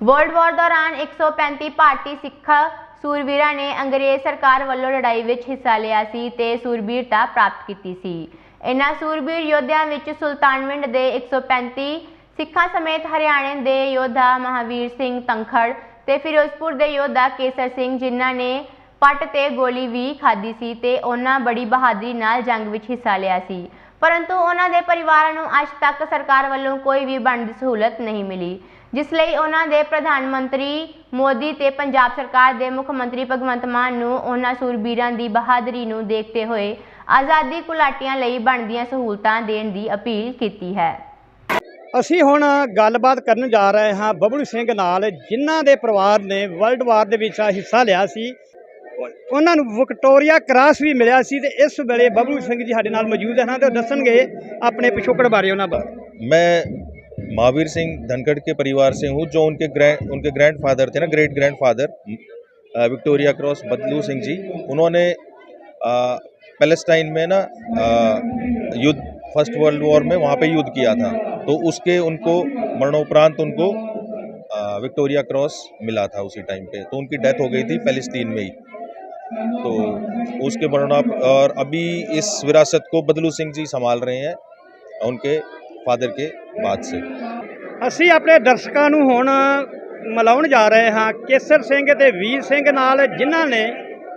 World war ਦੌਰਾਨ 135 ਭਾਰਤੀ ਸਿੱਖ ਸੂਰਬੀਰਾਂ ਨੇ ਅੰਗਰੇਜ਼ ਸਰਕਾਰ ਵੱਲੋਂ ਲੜਾਈ ਵਿੱਚ ਹਿੱਸਾ ਲਿਆ ਸੀ ਤੇ ਸੂਰਬੀਰਤਾ ਪ੍ਰਾਪਤ ਕੀਤੀ ਸੀ। ਇਨ੍ਹਾਂ ਸੂਰਬੀਰ ਯੋਧਿਆਂ ਵਿੱਚ ਸੁਲਤਾਨਵਿੰਡ ਦੇ 135 ਸਿੱਖਾਂ ਸਮੇਤ ਹਰਿਆਣੇ ਦੇ ਯੋਧਾ ਮਹਾਵੀਰ ਸਿੰਘ ਤੰਖੜ ਤੇ ਫਿਰੋਜ਼ਪੁਰ ਦੇ ਯੋਧਾ ਕੇਸਰ ਸਿੰਘ ਜਿਨ੍ਹਾਂ ਨੇ ਪੱਟ ਤੇ ਗੋਲੀ ਵੀ ਖਾਧੀ ਸੀ ਤੇ ਉਹਨਾਂ ਬੜੀ ਬਹਾਦਰੀ ਨਾਲ ਜੰਗ ਵਿੱਚ ਹਿੱਸਾ ਲਿਆ ਸੀ। ਪਰੰਤੂ ਉਹਨਾਂ ਦੇ ਪਰਿਵਾਰਾਂ ਨੂੰ ਅੱਜ ਤੱਕ ਸਰਕਾਰ ਵੱਲੋਂ ਕੋਈ ਵੀ ਬਣਦੀ ਸਹੂਲਤ ਨਹੀਂ ਮਿਲੀ। ਜਿਸ ਲਈ ਉਹਨਾਂ ਦੇ ਪ੍ਰਧਾਨ ਮੰਤਰੀ ਮੋਦੀ ਤੇ ਪੰਜਾਬ ਸਰਕਾਰ ਦੇ ਮੁੱਖ ਮੰਤਰੀ ਭਗਵੰਤ ਮਾਨ ਨੂੰ ਉਹਨਾਂ ਸੂਰਬੀਰਾਂ ਦੀ ਬਹਾਦਰੀ ਨੂੰ ਦੇਖਦੇ ਹੋਏ ਆਜ਼ਾਦੀ ਘੁਲਾਟੀਆਂ ਲਈ ਬਣਦੀਆਂ ਸਹੂਲਤਾਂ ਦੇਣ ਦੀ ਅਪੀਲ ਕੀਤੀ ਹੈ। ਅਸੀਂ ਹੁਣ ਗੱਲਬਾਤ ਕਰਨ ਜਾ ਰਹੇ ਹਾਂ ਬਬਲੂ ਸਿੰਘ ਨਾਲ ਜਿਨ੍ਹਾਂ ਦੇ ਪਰਿਵਾਰ ਨੇ ਵਰਲਡ ਵਾਰ ਦੇ ਵਿੱਚ ਹਿੱਸਾ ਲਿਆ ਸੀ। ਉਹ- ਉਹਨਾਂ ਨੂੰ ਵਿਕਟੋਰੀਆ ਕ੍ਰਾਸ ਵੀ ਮਿਲਿਆ ਸੀ ਤੇ ਇਸ ਵੇਲੇ ਬਬਲੂ ਸਿੰਘ ਜੀ ਸਾਡੇ ਨਾਲ ਮੌਜੂਦ ਹਨ ਤੇ ਉਹ ਦੱਸਣਗੇ ਆਪਣੇ ਪਿਛੋਕੜ ਬਾਰੇ ਉਹਨਾਂ ਬਾਰੇ। मैं महावीर सिंह धनखड़ के परिवार से हूँ, जो उनके ग्रैंड उनके ग्रैंड फादर थे ना great grand father Victoria Cross Badlu Singh ji. उन्होंने पैलेस्टाइन में ना युद्ध फ़र्स्ट वर्ल्ड वॉर में वहाँ पे युद्ध किया था। तो उसके उनको, मरणोपरांत उनको विक्टोरिया क्रॉस मिला था उसी टाइम पे। तो उनकी डेथ हो गई थी पैलेस्टीन में ही। तो उसके मरणोप, और अभी इस विरासत को बदलू सिंह जी संभाल रहे हैं, उनके फादर के। बाद से ਅਸੀਂ ਆਪਣੇ ਦਰਸ਼ਕਾਂ ਨੂੰ ਹੁਣ ਮਿਲਾਉਣ ਜਾ ਰਹੇ ਹਾਂ ਕੇਸਰ ਸਿੰਘ ਤੇ ਵੀਰ ਸਿੰਘ ਨਾਲ ਜਿਨ੍ਹਾਂ ਨੇ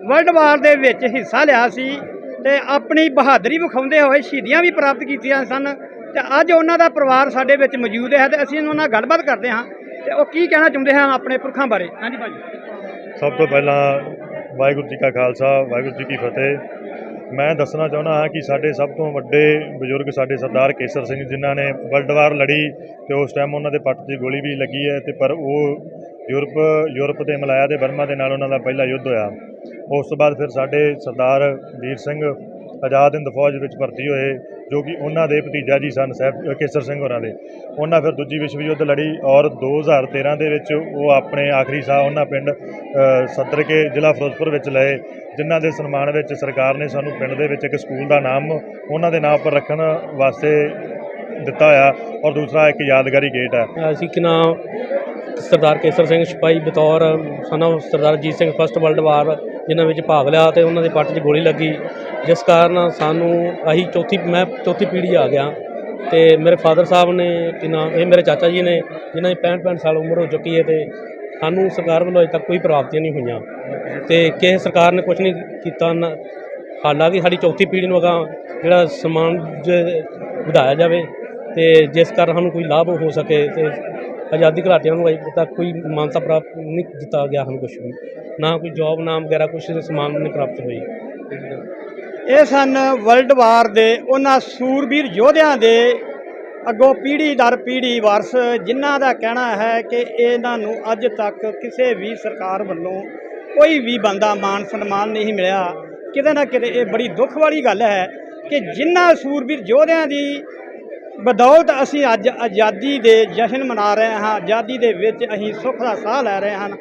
ਵਰਲਡ ਵਾਰ ਦੇ ਵਿੱਚ ਹਿੱਸਾ ਲਿਆ ਸੀ ਤੇ ਆਪਣੀ ਬਹਾਦਰੀ ਵਿਖਾਉਂਦੇ ਹੋਏ ਸ਼ਹੀਦੀਆਂ ਵੀ ਪ੍ਰਾਪਤ ਕੀਤੀਆਂ ਸਨ ਤੇ ਅੱਜ ਉਹਨਾਂ ਦਾ ਪਰਿਵਾਰ ਸਾਡੇ ਵਿੱਚ ਮੌਜੂਦ ਹੈ ਤੇ ਅਸੀਂ ਉਹਨਾਂ ਨਾਲ ਗੱਲਬਾਤ ਕਰਦੇ ਹਾਂ ਤੇ ਉਹ ਕੀ ਕਹਿਣਾ ਚਾਹੁੰਦੇ ਹਨ ਆਪਣੇ ਪੁਰਖਾਂ ਬਾਰੇ ਹਾਂਜੀ ਭਾਜੀ ਸਭ ਤੋਂ ਪਹਿਲਾਂ ਵਾਹਿਗੁਰੂ ਜੀ ਕਾ ਖਾਲਸਾ ਵਾਹਿਗੁਰੂ ਜੀ ਕੀ ਫਤਿਹ ਮੈਂ ਦੱਸਣਾ ਚਾਹੁੰਦਾ ਹਾਂ ਕਿ ਸਾਡੇ ਸਭ ਤੋਂ ਵੱਡੇ ਬਜ਼ੁਰਗ ਸਾਡੇ ਸਰਦਾਰ ਕੇਸਰ ਸਿੰਘ ਜਿਨ੍ਹਾਂ ਨੇ ਵਰਲਡ ਵਾਰ ਲੜੀ ਤੇ ਉਸ ਟਾਈਮ ਉਹਨਾਂ ਦੇ ਪੱਟ 'ਤੇ ਗੋਲੀ ਵੀ ਲੱਗੀ ਹੈ ਤੇ ਪਰ ਉਹ ਯੂਰਪ ਯੂਰਪ ਤੇ ਮਲਾਇਆ ਤੇ ਬਰਮਾ ਦੇ ਨਾਲ ਉਹਨਾਂ ਦਾ ਪਹਿਲਾ ਯੁੱਧ ਹੋਇਆ। ਉਸ ਤੋਂ ਬਾਅਦ ਫਿਰ ਸਾਡੇ ਸਰਦਾਰ ਵੀਰ ਸਿੰਘ ਆਜ਼ਾਦ ਹਿੰਦ ਫੌਜ ਵਿੱਚ ਭਰਤੀ ਹੋਏ, ਜੋ ਕਿ ਉਹਨਾਂ ਦੇ ਭਤੀਜਾ ਜੀ ਸਨ ਸਾਹਿਬ ਕੇਸਰ ਸਿੰਘ ਹੋਰਾਂ ਦੇ। ਉਹਨਾਂ ਫਿਰ ਦੂਜੀ ਵਿਸ਼ਵ ਯੁੱਧ ਲੜੀ ਔਰ 2013 ਦੇ ਵਿੱਚ ਉਹ ਆਪਣੇ ਆਖਰੀ ਸਾਹ ਉਹਨਾਂ ਪਿੰਡ ਸੱਤਰ ਕੇ ਜ਼ਿਲ੍ਹਾ ਫਿਰੋਜ਼ਪੁਰ ਵਿੱਚ ਲਏ, ਜਿਨ੍ਹਾਂ ਦੇ ਸਨਮਾਨ ਵਿੱਚ ਸਰਕਾਰ ਨੇ ਸਾਨੂੰ ਪਿੰਡ ਦੇ ਵਿੱਚ ਇੱਕ ਸਕੂਲ ਦਾ ਨਾਮ ਉਹਨਾਂ ਦੇ ਨਾਮ ਉੱਪਰ ਰੱਖਣ ਵਾਸਤੇ ਦਿੱਤਾ ਹੋਇਆ ਔਰ ਦੂਸਰਾ ਇੱਕ ਯਾਦਗਾਰੀ ਗੇਟ ਹੈ। ਅਸੀਂ ਕਿ ਨਾਮ ਸਰਦਾਰ ਕੇਸਰ ਸਿੰਘ ਸਿਪਾਹੀ ਬਤੌਰ, ਸਨ Sardar Ajit Singh first world war ਜਿਨ੍ਹਾਂ ਵਿੱਚ ਭਾਗ ਲਿਆ ਤੇ ਉਹਨਾਂ ਦੇ ਪੱਟ 'ਚ ਗੋਲੀ ਲੱਗੀ। ਜਿਸ ਕਾਰਨ ਸਾਨੂੰ ਅਸੀਂ ਚੌਥੀ, ਮੈਂ ਚੌਥੀ ਪੀੜ੍ਹੀ ਆ ਗਿਆ। ਤੇ ਮੇਰੇ ਫਾਦਰ ਸਾਹਿਬ ਨੇ, ਕਿ ਨਾਮ ਇਹ ਮੇਰੇ ਚਾਚਾ ਜੀ ਨੇ, ਜਿਨ੍ਹਾਂ ਦੀ 65 65 ਸਾਲ ਉਮਰ ਹੋ ਚੁੱਕੀ ਹੈ ਤੇ ਸਾਨੂੰ ਸਰਕਾਰ ਵੱਲੋਂ ਅਜੇ ਤੱਕ ਕੋਈ ਪ੍ਰਾਪਤੀਆਂ ਨਹੀਂ ਹੋਈਆਂ। ਤੇ ਕਿਸੇ ਸਰਕਾਰ ਨੇ ਕੁਝ ਨਹੀਂ ਕੀਤਾ ਨਾ। ਹਾਲਾਂਕਿ ਸਾਡੀ ਚੌਥੀ ਪੀੜ੍ਹੀ ਨੂੰ ਅਗਾਂਹ ਜਿਹੜਾ ਸਮਾਨ ਜ- ਵਧਾਇਆ ਜਾਵੇ ਤੇ ਜਿਸ ਕਾਰਨ ਸਾਨੂੰ ਕੋਈ ਲਾਭ ਹੋ ਸਕੇ ਤੇ ਆਜ਼ਾਦੀ ਘੁਲਾਟੀਆਂ ਨੂੰ ਅਜੇ ਤੱਕ ਕੋਈ ਮਾਨਤਾ ਪ੍ਰਾਪਤ ਨਹੀਂ ਦਿੱਤਾ ਗਿਆ ਹਨ ਕੁਝ ਵੀ। ਨਾ ਕੋਈ ਜੌਬ ਨਾ ਵਗੈਰਾ ਕੁਝ ਸਮਾਨ ਨਹੀਂ ਪ੍ਰਾਪਤ ਹੋਈ। ਇਹ ਸਨ ਵਰਲਡ ਵਾਰ ਦੇ ਉਹਨਾਂ ਸੂਰਬੀਰ ਯੋਧਿਆਂ ਦੇ ਅੱਗੋਂ ਪੀੜ੍ਹੀ ਦਰ ਪੀੜ੍ਹੀ ਵਾਰਸ, ਜਿਨ੍ਹਾਂ ਦਾ ਕਹਿਣਾ ਹੈ ਕਿ ਇਹਨਾਂ ਨੂੰ ਅੱਜ ਤੱਕ ਕਿਸੇ ਵੀ ਸਰਕਾਰ ਵੱਲੋਂ ਕੋਈ ਵੀ ਬੰਦਾ ਮਾਨ ਸਨਮਾਨ ਨਹੀਂ ਮਿਲਿਆ। ਕਿਤੇ ਨਾ ਕਿਤੇ ਇਹ ਬੜੀ ਦੁੱਖ ਵਾਲੀ ਗੱਲ ਹੈ ਕਿ ਜਿਨ੍ਹਾਂ ਸੂਰਬੀਰ ਯੋਧਿਆਂ ਦੀ ਬਦੌਲਤ ਅਸੀਂ ਅੱਜ ਆਜ਼ਾਦੀ ਦੇ ਜਸ਼ਨ ਮਨਾ ਰਹੇ ਹਾਂ, ਆਜ਼ਾਦੀ ਦੇ ਵਿੱਚ ਅਸੀਂ ਸੁੱਖ ਦਾ ਸਾਹ ਲੈ ਰਹੇ ਹਨ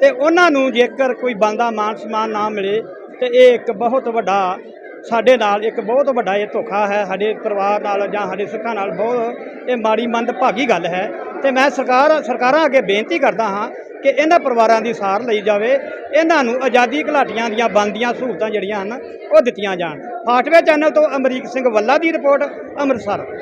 ਤੇ ਉਹਨਾਂ ਨੂੰ ਜੇਕਰ ਕੋਈ ਬੰਦਾ ਮਾਨ ਸਨਮਾਨ ਨਾ ਮਿਲੇ ਤੇ ਇਹ ਇੱਕ ਬਹੁਤ ਵੱਡਾ, ਸਾਡੇ ਨਾਲ ਇੱਕ ਬਹੁਤ ਵੱਡਾ ਇਹ ਧੋਖਾ ਹੈ, ਸਾਡੇ ਪਰਿਵਾਰ ਨਾਲ ਜਾਂ ਸਾਡੇ ਸਿੱਖਾਂ ਨਾਲ ਬਹੁਤ ਇਹ ਮਾੜੀ ਮੰਦ ਭਾਗੀ ਗੱਲ ਹੈ ਤੇ ਮੈਂ ਸਰਕਾਰ, ਸਰਕਾਰਾਂ ਅੱਗੇ ਬੇਨਤੀ ਕਰਦਾ ਹਾਂ ਕਿ ਇਹਨਾਂ ਪਰਿਵਾਰਾਂ ਦੀ ਸਾਰ ਲਈ ਜਾਵੇ, ਇਹਨਾਂ ਨੂੰ ਆਜ਼ਾਦੀ ਘੁਲਾਟੀਆਂ ਦੀਆਂ ਬਣਦੀਆਂ ਸਹੂਲਤਾਂ ਜਿਹੜੀਆਂ ਹਨ ਉਹ ਦਿੱਤੀਆਂ ਜਾਣ। ਫਾਟਵੇ ਚੈਨਲ ਤੋਂ ਅਮਰੀਕ ਸਿੰਘ ਵੱਲਾ ਦੀ ਰਿਪੋਰਟ, ਅੰਮ੍ਰਿਤਸਰ।